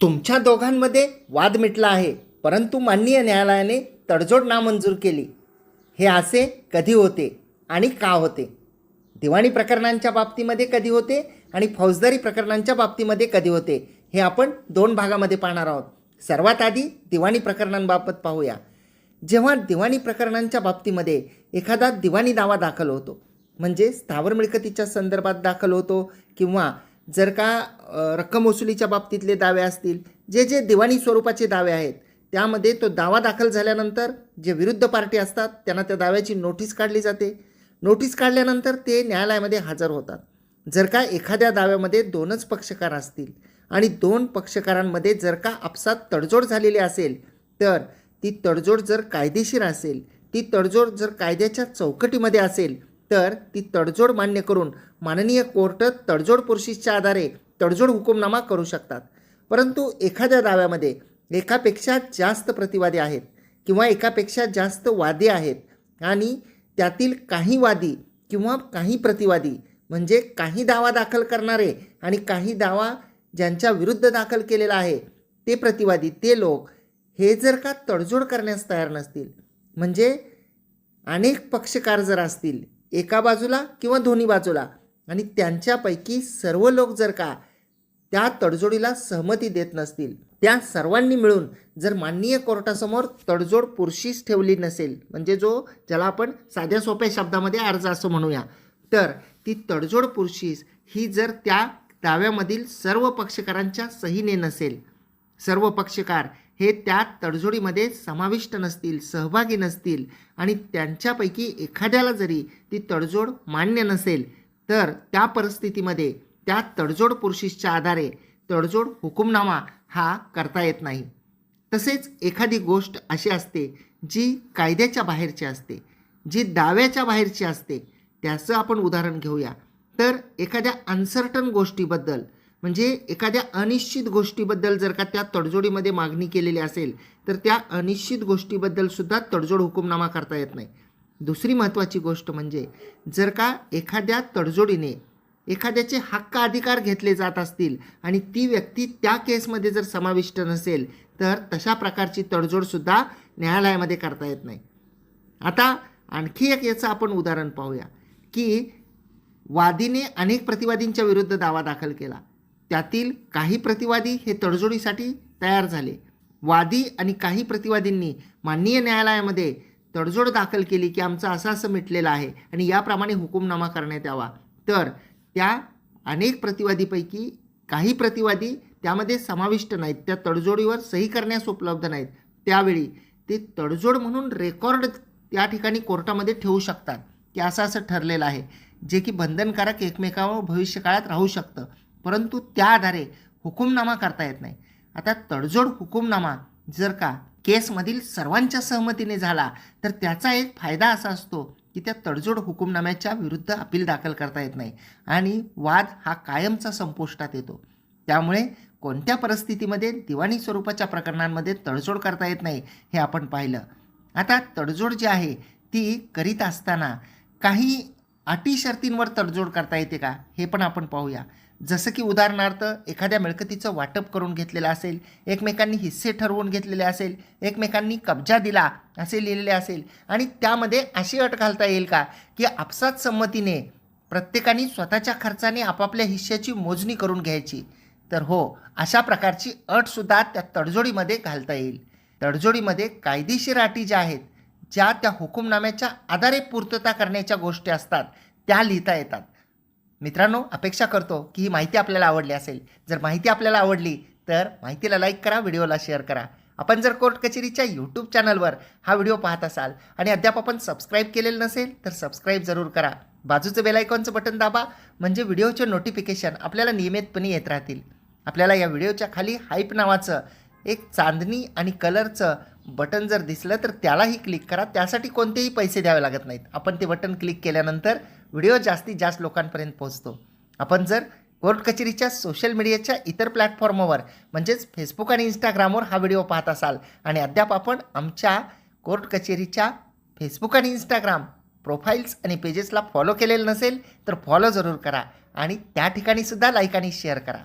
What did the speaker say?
तुमच्या दोघांमध्ये वाद मिटला आहे परंतु माननीय न्यायालयाने तडजोड नामंजूर केली. हे असे कधी होते आणि का होते? दिवाणी प्रकरणांच्या बाबतीमध्ये कधी होते आणि फौजदारी प्रकरणांच्या बाबतीमध्ये कधी होते हे आपण दोन भागामध्ये पाहणार आहोत. सर्वात आधी दिवाणी प्रकरणांबाबत पाहूया. जेव्हा दिवाणी प्रकरणांच्या बाबतीमध्ये एखादा दिवाणी दावा दाखल होतो म्हणजे स्थावर मिळकतीच्या संदर्भात दाखल होतो किंवा जर का रक्कम वसुलीच्या बाबतीतले दावे असतील जे जे दिवाणी स्वरूपाचे दावे आहेत त्यामध्ये तो दावा दाखल झाल्यानंतर जे विरुद्ध पार्टी असतात त्यांना त्या दाव्याची नोटीस काढली जाते. नोटीस काढल्यानंतर ते न्यायालयामध्ये हजर होतात. जर का एखाद्या दाव्यामध्ये दोनच पक्षकार असतील आणि दोन पक्षकारांमध्ये जर का आपसात तडजोड झालेली असेल तर ती तडजोड जर कायदेशीर असेल ती तडजोड जर कायद्याच्या चौकटीमध्ये असेल तर ती तडजोड मान्य करून माननीय कोर्ट तडजोड पुरुषीच्या आधारे तडजोड हुकुमनामा करू शकतात. परंतु एखाद्या दाव्यामध्ये एकापेक्षा जास्त प्रतिवादी आहेत किंवा एकापेक्षा जास्त वादी आहेत आणि त्यातील काही वादी किंवा काही प्रतिवादी म्हणजे काही दावा दाखल करणारे आणि काही दावा ज्यांच्या विरुद्ध दाखल केलेला आहे ते प्रतिवादी ते लोक हे जर का तडजोड करण्यास तयार नसतील म्हणजे अनेक पक्षकार जर असतील एका बाजूला किंवा दोन्ही बाजूला. आणि त्यांच्यापैकी सर्व लोक जर का त्या तडजोडीला सहमती देत नसतील त्या सर्वांनी मिळून जर माननीय कोर्टासमोर तडजोड पुरशीच ठेवली नसेल म्हणजे जो ज्याला आपण साध्या सोप्या शब्दामध्ये अर्ज असं म्हणूया तर ती तडजोड पुरशीस ही जर त्या दाव्यामधील सर्व पक्षकारांच्या सहीने नसेल सर्व पक्षकार हे त्या तडजोडीमध्ये समाविष्ट नसतील सहभागी नसतील आणि त्यांच्यापैकी एखाद्याला जरी ती तडजोड मान्य नसेल तर त्या परिस्थितीमध्ये त्या तडजोड पुरुषीसच्या आधारे तडजोड हुकुमनामा हा करता येत नाही. तसेच एखादी गोष्ट अशी असते जी कायद्याच्या बाहेरची असते जी दाव्याच्या बाहेरची असते त्याचं आपण उदाहरण घेऊया. तर एखाद्या अनसर्टन गोष्टीबद्दल म्हणजे एखाद्या अनिश्चित गोष्टीबद्दल जर का त्या तडजोडीमध्ये मागणी केलेली असेल तर त्या अनिश्चित गोष्टीबद्दल सुद्धा तडजोड हुकुमनामा करता येत नाही. दुसरी महत्त्वाची गोष्ट म्हणजे जर का एखाद्या तडजोडीने एखाद्याचे हक्क अधिकार घेतले जात असतील आणि ती व्यक्ती त्या केसमध्ये जर समाविष्ट नसेल तर तशा प्रकारची तडजोडसुद्धा न्यायालयामध्ये करता येत नाही. आता आणखी एक याचं आपण उदाहरण पाहूया की वादीने अनेक प्रतिवादींच्या विरुद्ध दावा दाखल केला. त्यातील काही प्रतिवादी हे तडजोडीसाठी तयार झाले. वादी आणि काही प्रतिवादींनी माननीय न्यायालयामध्ये तडजोड दाखल केली की आमचं असं असं मिटलेलं आहे आणि याप्रमाणे हुकूमनामा करण्यात यावा. तर त्या अनेक प्रतिवादीपैकी काही प्रतिवादी त्यामध्ये समाविष्ट नाहीत. त्या तडजोडीवर सही करण्यास उपलब्ध नाहीत. त्यावेळी ते तडजोड म्हणून रेकॉर्ड त्या ठिकाणी कोर्टामध्ये ठेवू शकतात की असं असं ठरलेलं आहे जे की बंधनकारक एकमेकावर भविष्यकाळात राहू शकतं. परंतु त्या आधारे हुकुमनामा करता येत नाही. आता तडजोड हुकुमनामा जर का केसमधील सर्वांच्या सहमतीने झाला तर त्याचा एक फायदा असा असतो की त्या तडजोड हुकुमनाम्याच्या विरुद्ध अपील दाखल करता येत नाही आणि वाद हा कायमचा संपुष्टात येतो. त्यामुळे कोणत्या परिस्थितीमध्ये दिवाणी स्वरूपाच्या प्रकरणांमध्ये तडजोड करता येत नाही हे आपण पाहिलं. आता तडजोड जी आहे ती करीत असताना काही अटी शर्तींवर तडजोड करता येते का? हे पण आपण पाहूया. जसं की उदाहरणार्थ एखाद्या मिळकतीचं वाटप करून घेतलेलं असेल एकमेकांनी हिस्से ठरवून घेतलेले असेल एकमेकांनी कब्जा दिला असे लिहिलेले असेल आणि त्यामध्ये अशी अट घालता येईल का? की आपसात संमतीने प्रत्येकाने स्वतःच्या खर्चाने आपापल्या हिश्श्याची मोजणी करून घ्यायची. तर हो अशा प्रकारची अटसुद्धा त्या तडजोडीमध्ये घालता येईल. तडजोडीमध्ये कायदेशीर अटी ज्या आहेत ज्या त्या हुकुमनाम्याच्या आधारे पूर्तता करण्याच्या गोष्टी असतात त्या लिहिता येतात. मित्रांनो अपेक्षा करतो की ही माहिती आपल्याला आवडली असेल. जर माहिती आपल्याला आवडली तर माहितीला लाईक करा व्हिडिओला शेअर करा. आपण जर कोर्ट कचेरीच्या यूट्यूब चॅनलवर हा व्हिडिओ पाहत असाल आणि अद्याप आपण सबस्क्राईब केलेलं नसेल तर सबस्क्राईब जरूर करा. बाजूचं बेलायकॉनचं बटन दाबा म्हणजे व्हिडिओचे नोटिफिकेशन आपल्याला नियमितपणे येत राहतील. आपल्याला या व्हिडिओच्या खाली हाईप नावाचं एक चांदणी आणि कलरचं बटन जर दिसलं तर त्यालाही क्लिक करा. त्यासाठी कोणतेही पैसे द्यावे लागत नाहीत. आपण ते बटन क्लिक केल्यानंतर व्हिडिओ जास्तीत जास्त लोकांपर्यंत पोहोचतो. आपण जर कोर्ट कचेरीच्या सोशल मीडियाच्या इतर प्लॅटफॉर्मवर म्हणजेच फेसबुक आणि इंस्टाग्रामवर हा व्हिडिओ पाहत असाल आणि अद्याप आपण आमच्या कोर्ट कचेरीच्या फेसबुक आणि इंस्टाग्राम प्रोफाईल्स आणि पेजेसला फॉलो केलेलं नसेल तर फॉलो जरूर करा आणि त्या ठिकाणीसुद्धा लाईक आणि शेअर करा.